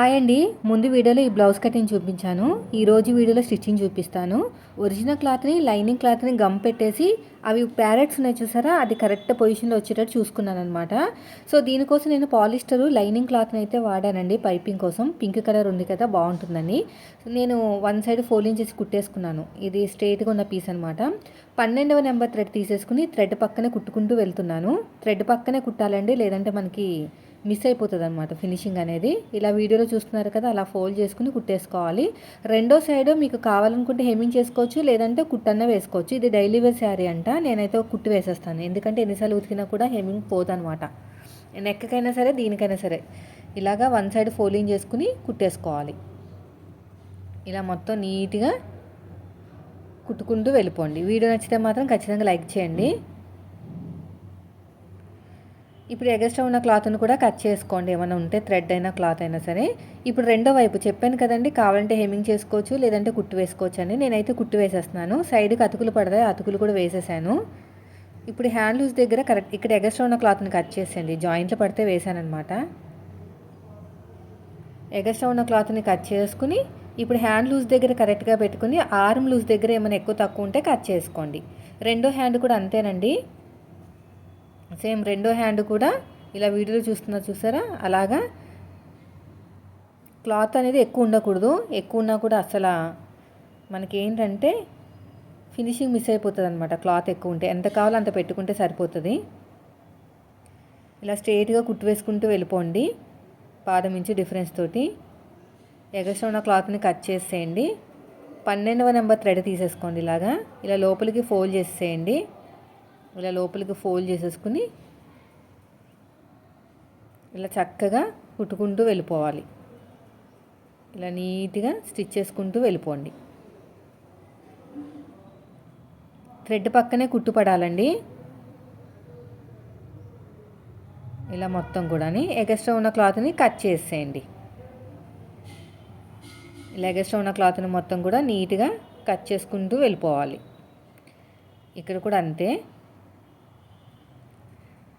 Hi అండి. ముందు వీడియోలో ఈ బ్లౌజ్ కటింగ్ చూపించాను. ఈ రోజు వీడియోలో స్టిచ్చింగ్ చూపిస్తాను. ఒరిజినల్ క్లాత్ని లైనింగ్ క్లాత్ని గమ్ పెట్టేసి అవి ప్యారెట్స్ ఉన్నాయి చూసారా? అది కరెక్ట్ పొజిషన్లో వచ్చేటట్టు చూసుకున్నాను అనమాట సో దీనికోసం నేను పాలిస్టరు లైనింగ్ క్లాత్ని అయితే వాడానండి పైపింగ్ కోసం. పింక్ కలర్ ఉంది కదా బాగుంటుందని. నేను వన్ సైడ్ ఫోల్డింగ్ చేసి కుట్టేసుకున్నాను. ఇది స్ట్రైట్గా ఉన్న పీస్ అనమాట పన్నెండవ నెంబర్ థ్రెడ్ తీసేసుకుని థ్రెడ్ పక్కనే కుట్టుకుంటూ వెళ్తున్నాను. థ్రెడ్ పక్కనే కుట్టాలండి లేదంటే మనకి మిస్ అయిపోతుంది అనమాట ఫినిషింగ్ అనేది. ఇలా వీడియోలో చూస్తున్నారు కదా అలా ఫోల్డ్ చేసుకుని కుట్టేసుకోవాలి. రెండో సైడ్ మీకు కావాలనుకుంటే హెమింగ్ చేసుకోవచ్చు లేదంటే కుట్టన్న వేసుకోవచ్చు. ఇది డైలీ వేర్ శారీ అంట నేనైతే ఒక కుట్టు వేసేస్తాను. ఎందుకంటే ఎన్నిసార్లు ఉతికినా కూడా హెమింగ్ పోదనమాట నెక్కకైనా సరే దీనికైనా సరే. ఇలాగా వన్ సైడ్ ఫోల్డింగ్ చేసుకుని కుట్టేసుకోవాలి. ఇలా మొత్తం నీట్గా కుట్టుకుంటూ వెళ్ళిపోండి. వీడియో నచ్చితే మాత్రం ఖచ్చితంగా లైక్ చేయండి. ఇప్పుడు ఎగస్ట్రా ఉన్న క్లాత్ని కూడా కట్ చేసుకోండి. ఏమైనా ఉంటే థ్రెడ్ అయినా క్లాత్ అయినా సరే. ఇప్పుడు రెండో వైపు చెప్పాను కదండి కావాలంటే హెమ్మింగ్ చేసుకోవచ్చు లేదంటే కుట్టు వేసుకోవచ్చు అని. నేనైతే కుట్టు వేసేస్తున్నాను. సైడ్కి అతుకులు పడతాయి అతుకులు కూడా వేసేసాను. ఇప్పుడు హ్యాండ్ లూజ్ దగ్గర కరెక్ట్ ఇక్కడ ఎగస్ట్రా ఉన్న క్లాత్ని కట్ చేసేయండి. జాయింట్లు పడితే వేసానమాట ఎగస్ట్రా ఉన్న క్లాత్ని కట్ చేసుకుని ఇప్పుడు హ్యాండ్ లూజ్ దగ్గర కరెక్ట్గా పెట్టుకుని ఆర్మ్ లూజ్ దగ్గర ఏమైనా ఎక్కువ తక్కువ ఉంటే కట్ చేసుకోండి. రెండో హ్యాండ్ కూడా అంతేనండి. సేమ్ రెండో హ్యాండ్ కూడా ఇలా వీడియోలో చూస్తున్నారు చూసారా? అలాగా. క్లాత్ అనేది ఎక్కువ ఉండకూడదు. ఎక్కువ ఉన్నా కూడా అసలు మనకి ఏంటంటే ఫినిషింగ్ మిస్ అయిపోతుంది అనమాట క్లాత్ ఎక్కువ ఉంటే ఎంత కావాలో అంత పెట్టుకుంటే సరిపోతుంది. ఇలా స్ట్రైట్గా కుట్టు వేసుకుంటూ వెళ్ళిపోండి. పాదం ఇంచు డిఫరెన్స్ తోటి. ఎగస్ట్రా ఉన్న క్లాత్ని కట్ చేసేయండి. పన్నెండవ నెంబర్ థ్రెడ్ తీసేసుకోండి ఇలాగా. ఇలా లోపలికి ఫోల్డ్ చేసేయండి. ఇలా లోపలికి ఫోల్డ్ చేసేసుకుని ఇలా చక్కగా కుట్టుకుంటూ వెళ్ళిపోవాలి. ఇలా నీట్గా స్టిచ్ చేసుకుంటూ వెళ్ళిపోండి. థ్రెడ్ పక్కనే కుట్టు పడాలండి ఇలా మొత్తం కూడాని ఎగస్ట్రా ఉన్న క్లాత్ని కట్ చేసేయండి. ఇలా ఎగస్ట్రా ఉన్న క్లాత్ని మొత్తం కూడా నీట్గా కట్ చేసుకుంటూ వెళ్ళిపోవాలి. ఇక్కడ కూడా అంతే.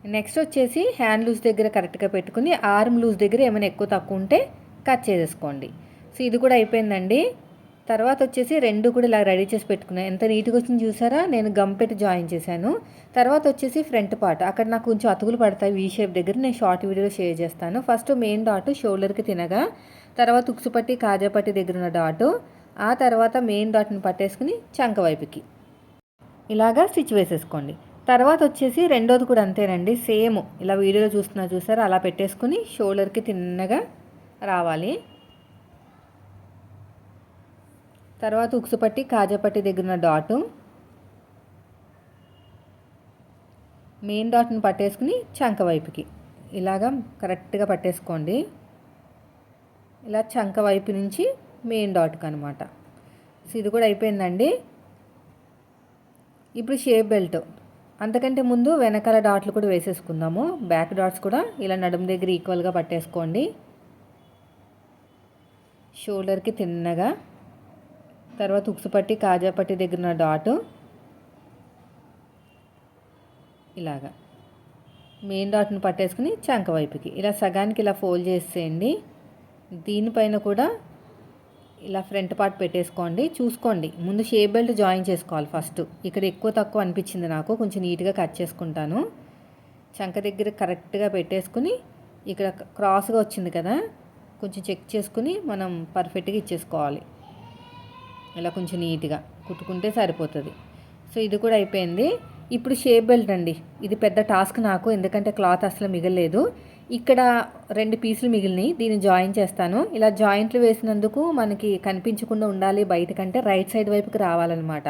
నెక్స్ట్ వచ్చేసి హ్యాండ్ లూజ్ దగ్గర కరెక్ట్గా పెట్టుకుని ఆర్మ్ లూజ్ దగ్గర ఏమైనా ఎక్కువ తక్కువ ఉంటే కట్ చేసేసుకోండి. సో ఇది కూడా అయిపోయిందండి. తర్వాత వచ్చేసి రెండు కూడా ఇలా రెడీ చేసి పెట్టుకున్నాను. ఎంత నీట్గా వచ్చింది చూసారా? నేను గమ్ పెట్టి జాయిన్ చేశాను. తర్వాత వచ్చేసి ఫ్రంట్ పార్ట్ అక్కడ నాకు కొంచెం అతుకులు పడతాయి వీ షేప్ దగ్గర. నేను షార్ట్ వీడియోలో షేర్ చేస్తాను. ఫస్ట్ మెయిన్ డాట్ షోల్డర్కి తినగా తర్వాత ఉక్సుపట్టి కాజాపట్టి దగ్గర ఉన్న డాటు ఆ తర్వాత మెయిన్ డాట్ని పట్టేసుకుని చంక వైపుకి. ఇలాగా స్టిచ్ వేసేసుకోండి. తర్వాత వచ్చేసి రెండోది కూడా అంతేనండి సేమ్. ఇలా వీడియోలో చూస్తున్నా చూసారా అలా పెట్టేసుకుని షోల్డర్కి తిన్నగా రావాలి. తర్వాత ఉక్సుపట్టి కాజాపట్టి దగ్గర ఉన్న డాటు. మెయిన్ డాట్ని పట్టేసుకుని చంక వైపుకి. ఇలాగా కరెక్ట్గా పట్టేసుకోండి. ఇలా చంక వైపు నుంచి మెయిన్ డాట్కి అనమాట సో ఇది కూడా అయిపోయిందండి. ఇప్పుడు షేప్ బెల్ట్. అంతకంటే ముందు వెనకాల డాట్లు కూడా వేసేసుకుందాము. బ్యాక్ డాట్స్ కూడా ఇలా నడుము దగ్గర ఈక్వల్గా పట్టేసుకోండి. షోల్డర్కి తిన్నగా. తర్వాత ఉక్సుపట్టి కాజాపట్టి దగ్గర ఉన్న డాటు ఇలాగా. మెయిన్ డాట్ని పట్టేసుకుని చంక వైపుకి. ఇలా సగానికి ఇలా ఫోల్డ్ చేసేయండి. దీనిపైన కూడా ఇలా ఫ్రంట్ పార్ట్ పెట్టేసుకోండి. చూసుకోండి. ముందు షేప్ బెల్ట్ జాయిన్ చేసుకోవాలి ఫస్ట్. ఇక్కడ ఎక్కువ తక్కువ అనిపించింది నాకు. కొంచెం నీట్గా కట్ చేసుకుంటాను. చంక దగ్గర కరెక్ట్గా పెట్టేసుకుని ఇక్కడ క్రాస్గా వచ్చింది కదా కొంచెం చెక్ చేసుకుని మనం పర్ఫెక్ట్గా ఇచ్చేసుకోవాలి. ఇలా కొంచెం నీట్గా కుట్టుకుంటే సరిపోతుంది. సో ఇది కూడా అయిపోయింది. ఇప్పుడు షేప్ బెల్ట్ అండి. ఇది పెద్ద టాస్క్ నాకు. ఎందుకంటే క్లాత్ అసలు మిగలేదు. ఇక్కడ రెండు పీసులు మిగిలినాయి దీన్ని జాయిన్ చేస్తాను. ఇలా జాయింట్లు వేసినందుకు మనకి కనిపించకుండా ఉండాలి బయటకంటే రైట్ సైడ్ వైపుకి రావాలన్నమాట.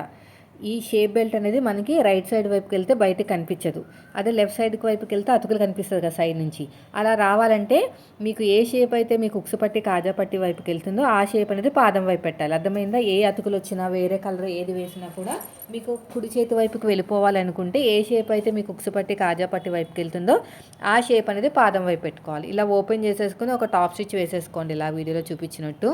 ఈ షేప్ బెల్ట్ అనేది మనకి రైట్ సైడ్ వైపుకి వెళ్తే బయట కనిపించదు. అదే లెఫ్ట్ సైడ్కి వైపుకి వెళ్తే అతుకులు కనిపిస్తుంది కదా సైడ్ నుంచి. అలా రావాలంటే మీకు ఏ షేప్ అయితే మీకు ఉక్సు పట్టి కాజా పట్టి వైపుకి వెళ్తుందో ఆ షేప్ అనేది పాదం వైపు పెట్టాలి. అర్థమైందా? ఏ అతుకులు వచ్చినా వేరే కలర్ ఏది వేసినా కూడా మీకు కుడి చేతి వైపుకి వెళ్ళిపోవాలనుకుంటే ఏ షేప్ అయితే మీకు ఉక్సు పట్టి కాజా పట్టి వైపుకి వెళ్తుందో ఆ షేప్ అనేది పాదం వైపు పెట్టుకోవాలి. ఇలా ఓపెన్ చేసేసుకుని ఒక టాప్ స్టిచ్ వేసేసుకోండి. ఇలా వీడియోలో చూపించినట్టు.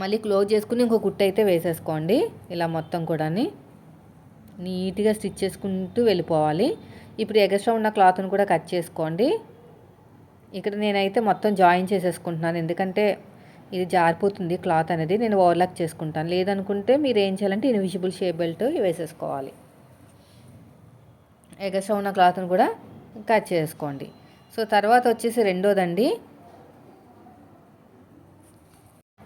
మళ్ళీ క్లోజ్ చేసుకుని ఇంకో కుట్టు అయితే వేసేసుకోండి. ఇలా మొత్తం కూడా నీట్గా స్టిచ్ చేసుకుంటూ వెళ్ళిపోవాలి. ఇప్పుడు ఎగస్ట్రా ఉన్న క్లాత్ని కూడా కట్ చేసుకోండి. ఇక్కడ నేనైతే మొత్తం జాయిన్ చేసేసుకుంటున్నాను. ఎందుకంటే ఇది జారిపోతుంది క్లాత్ అనేది. నేను ఓవర్లాక్ చేసుకుంటాను. లేదనుకుంటే మీరు ఏం చేయాలంటే ఇన్విజిబుల్ షేప్ బెల్ట్ వేసేసుకోవాలి. ఎగస్ట్రా ఉన్న క్లాత్ని కూడా కట్ చేసుకోండి. సో తర్వాత వచ్చేసి రెండోదండి.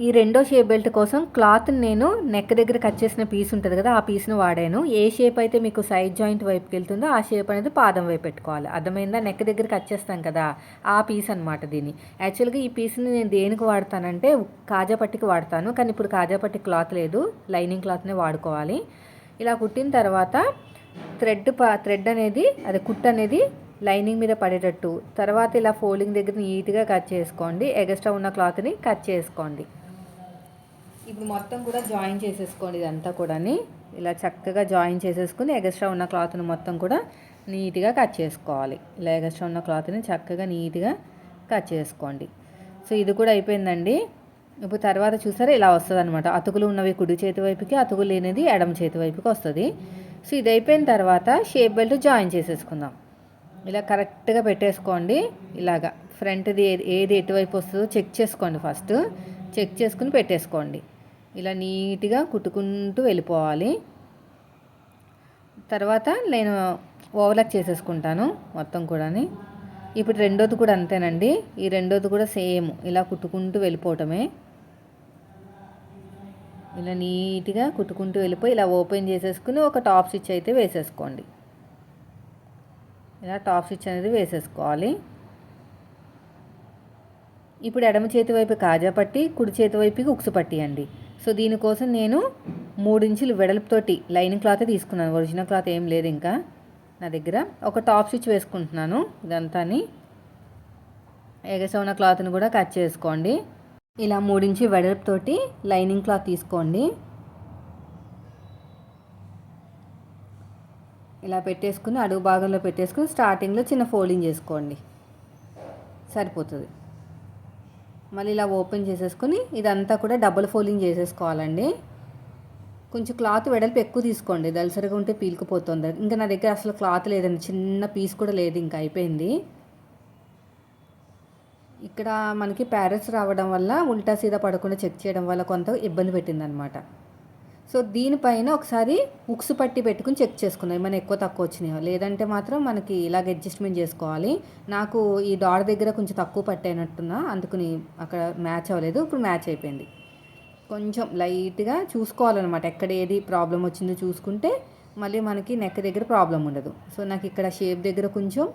ఈ రెండో షేప్ బెల్ట్ కోసం క్లాత్ నేను నెక్ దగ్గర కట్ చేసిన పీస్ ఉంటుంది కదా ఆ పీస్ను వాడాను. ఏ షేప్ అయితే మీకు సైడ్ జాయింట్ వైపుకి వెళ్తుందో ఆ షేప్ అనేది పాదం వైపు పెట్టుకోవాలి. అర్థమైందా? నెక్ దగ్గర కట్ చేస్తాం కదా ఆ పీస్ అనమాట దీన్ని. యాక్చువల్గా ఈ పీస్ని నేను దేనికి వాడతానంటే కాజాపట్టికి వాడతాను కానీ ఇప్పుడు కాజాపట్టి క్లాత్ లేదు లైనింగ్ క్లాత్నే వాడుకోవాలి. ఇలా కుట్టిన తర్వాత థ్రెడ్ థ్రెడ్ అనేది అది కుట్ అనేది లైనింగ్ మీద పడేటట్టు. తర్వాత ఇలా ఫోల్డింగ్ దగ్గర నీట్గా కట్ చేసుకోండి ఎగస్ట్రా ఉన్న క్లాత్ని కట్ చేసుకోండి. ఇప్పుడు మొత్తం కూడా జాయిన్ చేసేసుకోండి ఇదంతా కూడా ఇలా చక్కగా జాయిన్ చేసేసుకుని ఎగస్ట్రా ఉన్న క్లాత్ని మొత్తం కూడా నీట్గా కట్ చేసుకోవాలి. ఇలా ఎగస్ట్రా ఉన్న క్లాత్ని చక్కగా నీట్గా కట్ చేసుకోండి. సో ఇది కూడా అయిపోయిందండి. ఇప్పుడు తర్వాత చూసారా ఇలా వస్తుంది అనమాట అతుకులు ఉన్నవి కుడి చేతి వైపుకి అతుకులు లేనిది ఎడమ చేతి వైపుకి వస్తుంది. సో ఇది అయిపోయిన తర్వాత షేప్ బెల్ట్ జాయిన్ చేసేసుకుందాం. ఇలా కరెక్ట్గా పెట్టేసుకోండి. ఇలాగా ఫ్రంట్ది ఏది ఎటువైపు వస్తుందో చెక్ చేసుకోండి ఫస్ట్. చెక్ చేసుకుని పెట్టేసుకోండి. ఇలా నీట్గా కుట్టుకుంటూ వెళ్ళిపోవాలి. తర్వాత నేను ఓవర్లాక్ చేసేసుకుంటాను మొత్తం కూడా ఇప్పుడు రెండోది కూడా అంతేనండి. ఈ రెండోది కూడా సేమ్ ఇలా కుట్టుకుంటూ వెళ్ళిపోవటమే. ఇలా నీట్గా కుట్టుకుంటూ వెళ్ళిపోయి ఇలా ఓపెన్ చేసేసుకుని ఒక టాప్ స్టిచ్ అయితే వేసేసుకోండి. ఇలా టాప్ స్టిచ్ అనేది వేసేసుకోవాలి. ఇప్పుడు ఎడమ చేతి వైపు కాజా పట్టి కుడి చేతి వైపుకి ఉక్సు పట్టి అండి సో దీనికోసం నేను మూడించులు వెడల్పుతోటి లైనింగ్ క్లాత్ తీసుకున్నాను. ఒరిజినల్ క్లాత్ ఏం లేదు ఇంకా నా దగ్గర. ఒక టాప్ స్టిచ్ వేసుకుంటున్నాను. ఇదంతాని ఎగస క్లాత్ని కూడా కట్ చేసుకోండి. ఇలా మూడించి వెడల్పుతోటి లైనింగ్ క్లాత్ తీసుకోండి. ఇలా పెట్టేసుకుని అడుగు భాగంలో పెట్టేసుకుని స్టార్టింగ్లో చిన్న ఫోల్డింగ్ చేసుకోండి. సరిపోతుంది. మళ్ళీ ఇలా ఓపెన్ చేసేసుకొని ఇదంతా కూడా డబుల్ ఫోల్డింగ్ చేసేసుకోవాలండి. కొంచెం క్లాత్ వెడల్పు ఎక్కువ తీసుకోండి. దలసరిగా ఉంటే పీలుకుపోతుంది. ఇంకా నా దగ్గర అసలు క్లాత్ లేదండి. చిన్న పీస్ కూడా లేదు ఇంకా అయిపోయింది. ఇక్కడ మనకి ప్యారెట్స్ రావడం వల్ల ఉల్టా సీదా పడకుండా చెక్ చేయడం వల్ల కొంత ఇబ్బంది పెట్టిందనమాట. సో దీనిపైన ఒకసారి ఉక్స్ పట్టి పెట్టుకుని చెక్ చేసుకుందాం. ఏమైనా ఎక్కువ తక్కువ వచ్చినాయో. లేదంటే మాత్రం మనకి ఇలాగ అడ్జస్ట్మెంట్ చేసుకోవాలి. నాకు ఈ డాడ దగ్గర కొంచెం తక్కువ పట్టేనట్టున్నా. అందుకుని అక్కడ మ్యాచ్ అవ్వలేదు. ఇప్పుడు మ్యాచ్ అయిపోయింది. కొంచెం లైట్గా చూసుకోవాలన్నమాట. ఎక్కడ ఏది ప్రాబ్లం వచ్చిందో చూసుకుంటే మళ్ళీ మనకి నెక్ దగ్గర ప్రాబ్లం ఉండదు. సో నాకు ఇక్కడ షేప్ దగ్గర కొంచెం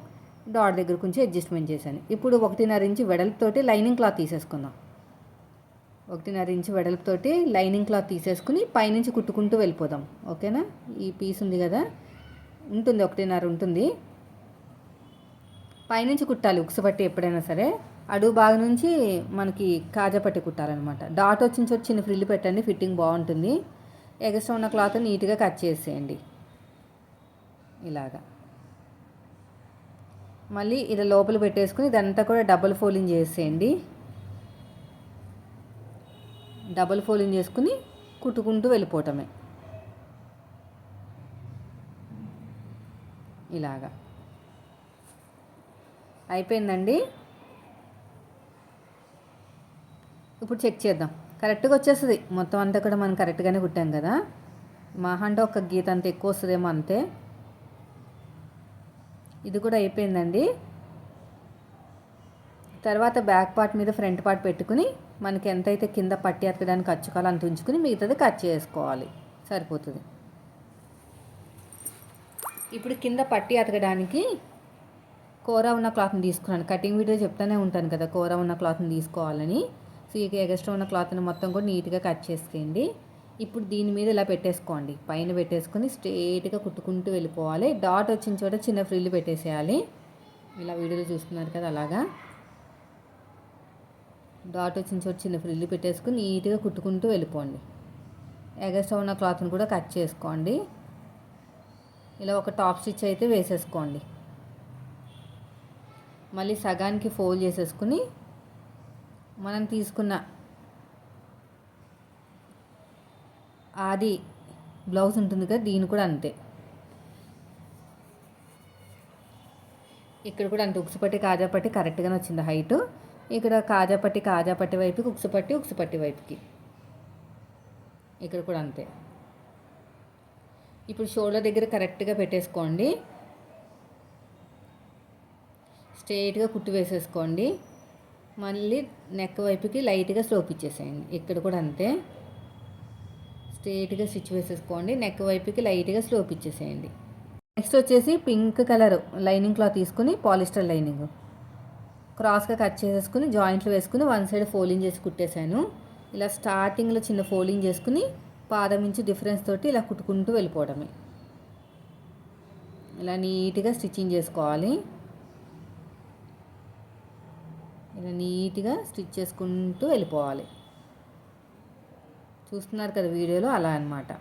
డాట్ దగ్గర కొంచెం అడ్జస్ట్మెంట్ చేశాను. ఇప్పుడు ఒకటిన్నర ఇంచు వెడల్పుతోటి లైనింగ్ క్లాత్ తీసేసుకుందాం. ఒకటిన్నర ఇంచు వెడల్పుతోటి లైనింగ్ క్లాత్ తీసేసుకుని పైనుంచి కుట్టుకుంటూ వెళ్ళిపోదాం. ఓకేనా? ఈ పీస్ ఉంది కదా? ఉంటుంది ఒకటిన్నర ఉంటుంది. పైనుంచి కుట్టాలి ఉక్సపట్టి ఎప్పుడైనా సరే. అడుగు బాగా నుంచి మనకి కాజపట్టి కుట్టాలన్నమాట. డాట్ వచ్చిన చోటు చిన్న ఫ్రిల్లు పెట్టండి ఫిట్టింగ్ బాగుంటుంది. ఎగస్ట్రా ఉన్న క్లాత్ నీట్గా కట్ చేసేయండి. ఇలాగా. మళ్ళీ ఇలా లోపల పెట్టేసుకుని ఇదంతా కూడా డబుల్ ఫోల్డింగ్ చేసేయండి. డబల్ ఫోల్డింగ్ చేసుకుని కుట్టుకుంటూ వెళ్ళిపోవటమే. ఇలాగా. అయిపోయిందండి? ఇప్పుడు చెక్ చేద్దాం. కరెక్ట్గా వచ్చేస్తుంది. మొత్తం అంతా కూడా మనం కరెక్ట్గానే కుట్టాం కదా? మా అంటే ఒక గీత అంత ఎక్కువ వస్తుందేమో అంతే. ఇది కూడా అయిపోయిందండి. తర్వాత బ్యాక్ పార్ట్ మీద ఫ్రంట్ పార్ట్ పెట్టుకుని మనకి ఎంతైతే కింద పట్టి అతకడానికి అచ్చుకోవాలో అంత ఉంచుకుని మిగతాది కట్ చేసుకోవాలి. సరిపోతుంది. ఇప్పుడు కింద పట్టి అతకడానికి కూర ఉన్న క్లాత్ని తీసుకున్నాను. కటింగ్ వీడియో చెప్తానే ఉంటాను కదా కూర ఉన్న క్లాత్ని తీసుకోవాలని. సో ఇక ఎగస్ట్రా ఉన్న క్లాత్ని మొత్తం కూడా నీట్గా కట్ చేసుకోండి ఇప్పుడు దీని మీద ఇలా పెట్టేసుకోండి. పైన పెట్టేసుకొని స్ట్రేట్గా కుట్టుకుంటూ వెళ్ళిపోవాలి. డాట్ వచ్చిన చోట చిన్న ఫ్రిల్లు పెట్టేసేయాలి. ఇలా వీడియోలో చూస్తున్నారు కదా అలాగా. డాట్ వచ్చిన చోటు చిన్న ఫ్రిల్లు పెట్టేసుకుని నీట్గా కుట్టుకుంటూ వెళ్ళిపోండి. ఎగస్ట్రా ఉన్న క్లాత్ని కూడా కట్ చేసుకోండి. ఇలా ఒక టాప్ స్టిచ్ అయితే వేసేసుకోండి. మళ్ళీ సగానికి ఫోల్డ్ చేసేసుకుని మనం తీసుకున్న అది బ్లౌజ్ ఉంటుంది కదా దీని కూడా అంతే. ఇక్కడ కూడా అంతే. ఉక్సుపట్టి కాజాపట్టి కరెక్ట్గానే వచ్చింది హైటు. ఇక్కడ కాజాపట్టి కాజాపట్టి వైపుకి ఉక్సుపట్టి ఉక్సుపట్టి వైపుకి. ఇక్కడ కూడా అంతే. ఇప్పుడు షోల్డర్ దగ్గర కరెక్ట్గా పెట్టేసుకోండి. స్ట్రైట్గా కుట్టు వేసేసుకోండి. మళ్ళీ నెక్ వైపుకి లైట్గా స్లోప్ ఇచ్చేసేయండి. ఇక్కడ కూడా అంతే. స్ట్రైట్గా స్టిచ్ వేసేసుకోండి. నెక్ వైపుకి లైట్గా స్లోప్ ఇచ్చేసేయండి. నెక్స్ట్ వచ్చేసి పింక్ కలర్ లైనింగ్ క్లాత్ తీసుకుని పాలిస్టర్ లైనింగ్. క్రాస్గా కట్ చేసేసుకుని జాయింట్లు వేసుకుని వన్ సైడ్ ఫోల్డింగ్ చేసి కుట్టేశాను. ఇలా స్టార్టింగ్లో చిన్న ఫోల్డింగ్ చేసుకుని పాదం ఇంచు డిఫరెన్స్ తోటి ఇలా కుట్టుకుంటూ వెళ్ళిపోవడమే. ఇలా నీట్గా స్టిచ్చింగ్ చేసుకోవాలి. ఇలా నీట్గా స్టిచ్ చేసుకుంటూ వెళ్ళిపోవాలి. చూస్తున్నారు కదా వీడియోలో అలా అనమాట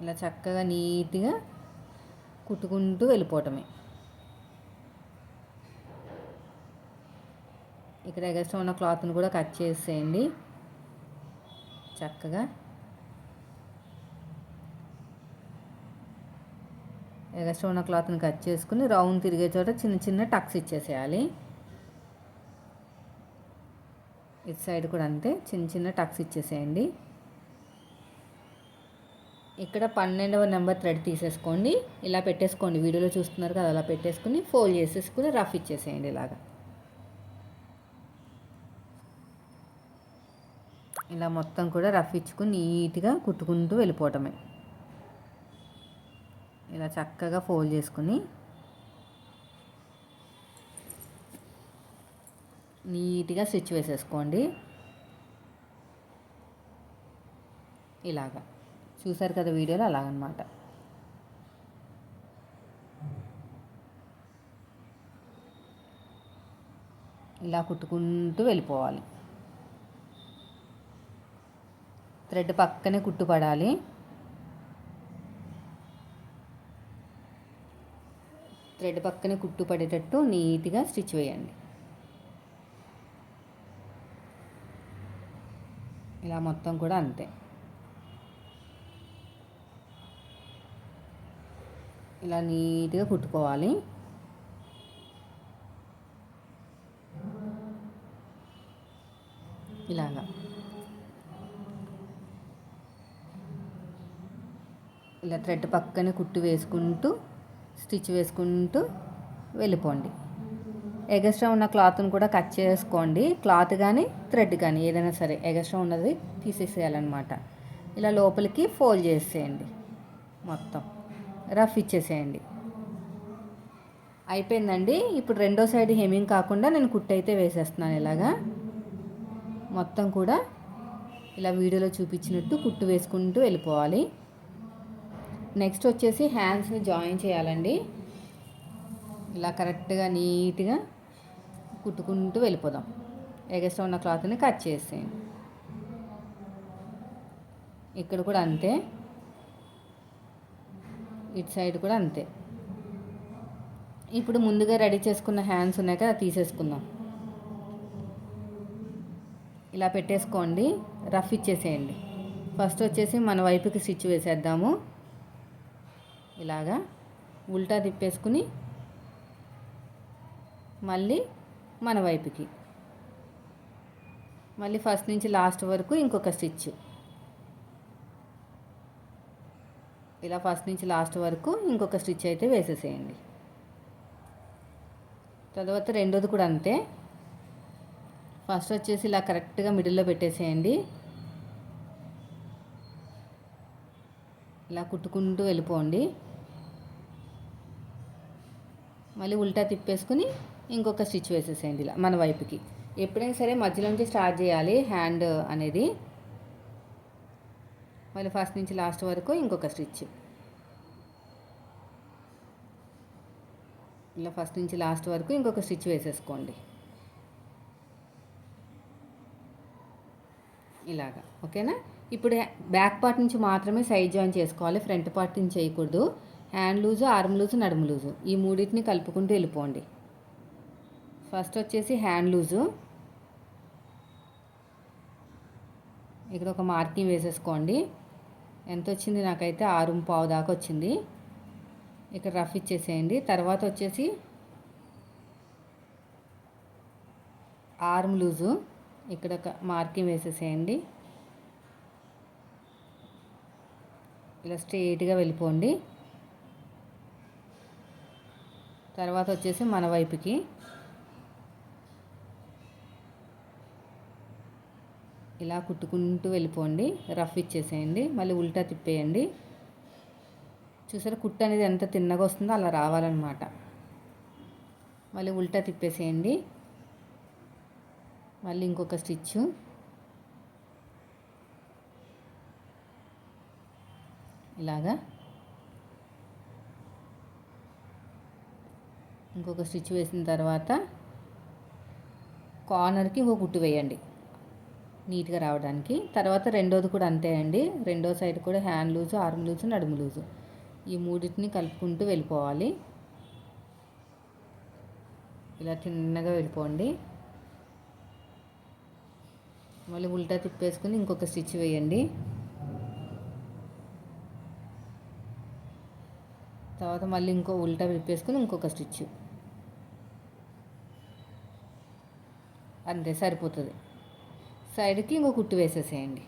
ఇలా చక్కగా నీట్గా కుట్టుకుంటూ వెళ్ళిపోవటమే. ఇక్కడ ఎగస్ట్రా ఉన్న క్లాత్ని కూడా కట్ చేసేయండి. చక్కగా. ఎగస్ట్రా ఉన్న క్లాత్ని కట్ చేసుకుని రౌండ్ తిరిగే చోట చిన్న చిన్న టక్స్ ఇచ్చేసేయాలి. ఇటు సైడ్ కూడా అంతే చిన్న చిన్న టక్స్ ఇచ్చేసేయండి. ఇక్కడ పన్నెండవ నెంబర్ థ్రెడ్ తీసేసుకోండి. ఇలా పెట్టేసుకోండి. వీడియోలో చూస్తున్నారు కదా అలా పెట్టేసుకుని ఫోల్డ్ చేసేసుకుని రఫ్ ఇచ్చేసేయండి ఇలాగా. ఇలా మొత్తం కూడా రఫ్ ఇచ్చుకుని నీట్గా కుట్టుకుంటూ వెళ్ళిపోవటమే. ఇలా చక్కగా ఫోల్డ్ చేసుకుని నీట్గా స్టిచ్ వేసేసుకోండి. ఇలాగా. చూసారు కదా వీడియోలో అలాగనమాట. ఇలా కుట్టుకుంటూ వెళ్ళిపోవాలి. థ్రెడ్ పక్కనే కుట్టు పడాలి థ్రెడ్ పక్కనే కుట్టు పడేటట్టు నీట్గా స్టిచ్ వేయండి. ఇలా మొత్తం కూడా అంతే. ఇలా నీట్గా కుట్టుకోవాలి ఇలాగా ఇలా థ్రెడ్ పక్కనే కుట్టు వేసుకుంటూ స్టిచ్ వేసుకుంటూ వెళ్ళిపోండి. ఎగస్ట్రా ఉన్న క్లాత్ని కూడా కట్ చేసుకోండి. క్లాత్ కానీ థ్రెడ్ కానీ ఏదైనా సరే ఎగస్ట్రా ఉన్నది తీసేసేయాలన్నమాట. ఇలా లోపలికి ఫోల్డ్ చేసేయండి. మొత్తం రఫ్ ఇచ్చేసేయండి. అయిపోయిందండి. ఇప్పుడు రెండో సైడ్ హెమింగ్ కాకుండా నేను కుట్టు అయితే వేసేస్తున్నాను ఇలాగా. మొత్తం కూడా ఇలా వీడియోలో చూపించినట్టు కుట్టు వేసుకుంటూ వెళ్ళిపోవాలి. నెక్స్ట్ వచ్చేసి హ్యాండ్స్ని జాయిన్ చేయాలండి. ఇలా కరెక్ట్గా నీట్గా కుట్టుకుంటూ వెళ్ళిపోదాం. ఎగస్ట్రా ఉన్న క్లాత్ని కట్ చేసేయండి. ఇక్కడ కూడా అంతే. ఇటు సైడ్ కూడా అంతే. ఇప్పుడు ముందుగా రెడీ చేసుకున్న హ్యాండ్స్ ఉన్నాయి కదా తీసేసుకుందాం. ఇలా పెట్టేసుకోండి. రఫ్ ఇచ్చేసేయండి. ఫస్ట్ వచ్చేసి మన వైపుకి స్టిచ్ వేసేద్దాము. ఇలాగా ఉల్టా తిప్పేసుకుని మళ్ళీ మన వైపుకి. మళ్ళీ ఫస్ట్ నుంచి లాస్ట్ వరకు ఇంకొక స్టిచ్. ఇలా ఫస్ట్ నుంచి లాస్ట్ వరకు ఇంకొక స్టిచ్ అయితే వేసేసేయండి. తర్వాత రెండోది కూడా అంతే. ఫస్ట్ వచ్చేసి ఇలా కరెక్ట్గా మిడిల్లో పెట్టేసేయండి. ఇలా కుట్టుకుంటూ వెళ్ళిపోండి. మళ్ళీ ఉల్టా తిప్పేసుకుని ఇంకొక స్టిచ్ వేసేసేయండి ఇలా మన వైపుకి. ఎప్పుడైనా సరే మధ్యలో నుంచి స్టార్ట్ చేయాలి. హ్యాండ్ అనేది మళ్ళీ ఫస్ట్ నుంచి లాస్ట్ వరకు ఇంకొక స్టిచ్. ఇలా ఫస్ట్ నుంచి లాస్ట్ వరకు ఇంకొక స్టిచ్ వేసేసుకోండి. ఇలాగా. ఓకేనా? ఇప్పుడు బ్యాక్ పార్ట్ నుంచి మాత్రమే సైడ్ జాయిన్ చేసుకోవాలి. ఫ్రంట్ పార్ట్ నుంచి చేయకూడదు. హ్యాండ్ లూజు ఆర్మ్ లూజు నడుము లూజు. ఈ మూడింటిని కలుపుకుంటూ వెళ్ళిపోండి. ఫస్ట్ వచ్చేసి హ్యాండ్ లూజు. ఇక్కడ ఒక మార్కింగ్ వేసేసుకోండి. ఎంత వచ్చింది? నాకైతే ఆరు పావు దాకా వచ్చింది. ఇక్కడ రఫ్ ఇచ్చేసేయండి. తర్వాత వచ్చేసి ఆర్మ్ లూజు. ఇక్కడ ఒక మార్కింగ్ వేసేసేయండి. ఇలా స్ట్రేట్గా వెళ్ళిపోండి. తర్వాత వచ్చేసి మన వైపుకి. ఇలా కుట్టుకుంటూ వెళ్ళిపోండి. రఫ్ ఇచ్చేసేయండి. మళ్ళీ ఉల్టా తిప్పేయండి. చూసారా కుట్టు అనేది ఎంత తిన్నగా వస్తుందో అలా రావాలన్నమాట. మళ్ళీ ఉల్టా తిప్పేసేయండి. మళ్ళీ ఇంకొక స్టిచ్చు. ఇలాగా. ఇంకొక స్టిచ్ వేసిన తర్వాత కార్నర్కి ఇంకో కుట్టు వేయండి. నీట్గా రావడానికి. తర్వాత రెండోది కూడా అంతే అండి. రెండో సైడ్ కూడా హ్యాండ్ లూజు ఆర్మ్ లూజు నడుము లూజు. ఈ మూడింటిని కలుపుకుంటూ వెళ్ళిపోవాలి. ఇలా చిన్నగా వెళ్ళిపోండి. మళ్ళీ ఉల్టా తిప్పేసుకుని ఇంకొక స్టిచ్ వేయండి. తర్వాత మళ్ళీ ఇంకో ఉల్టా విప్పేసుకుని ఇంకొక స్టిచ్. అంతే సరిపోతుంది. సైడ్కి ఇంకో కుట్టు వేసేసేయండి.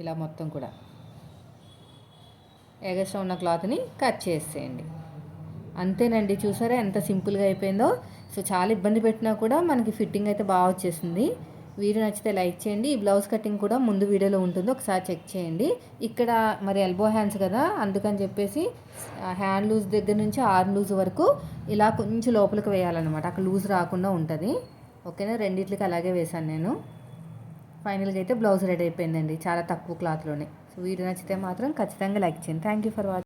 ఇలా మొత్తం కూడా. ఎగస్ట్రా ఉన్న క్లాత్ని కట్ చేసేయండి. అంతేనండి చూసారా ఎంత సింపుల్గా అయిపోయిందో. సో చాలా ఇబ్బంది పెట్టినా కూడా మనకి ఫిట్టింగ్ అయితే బాగా వచ్చేసింది. వీడియో నచ్చితే లైక్ చేయండి. ఈ బ్లౌజ్ కటింగ్ కూడా ముందు వీడియోలో ఉంటుంది. ఒకసారి చెక్ చేయండి. ఇక్కడ మరి ఎల్బో హ్యాండ్స్ కదా అందుకని చెప్పేసి హ్యాండ్ లూజ్ దగ్గర నుంచి ఆర్మ్ లూజ్ వరకు ఇలా కొంచెం లోపలికి వేయాలన్నమాట. అక్కడ లూజ్ రాకుండా ఉంటుంది. ఓకేనా? రెండిట్లకి అలాగే వేశాను నేను. ఫైనల్గా అయితే బ్లౌజ్ రెడీ అయిపోయిందండి చాలా తక్కువ క్లాత్లోనే సో వీడియో నచ్చితే మాత్రం ఖచ్చితంగా లైక్ చేయండి. Thank you for watching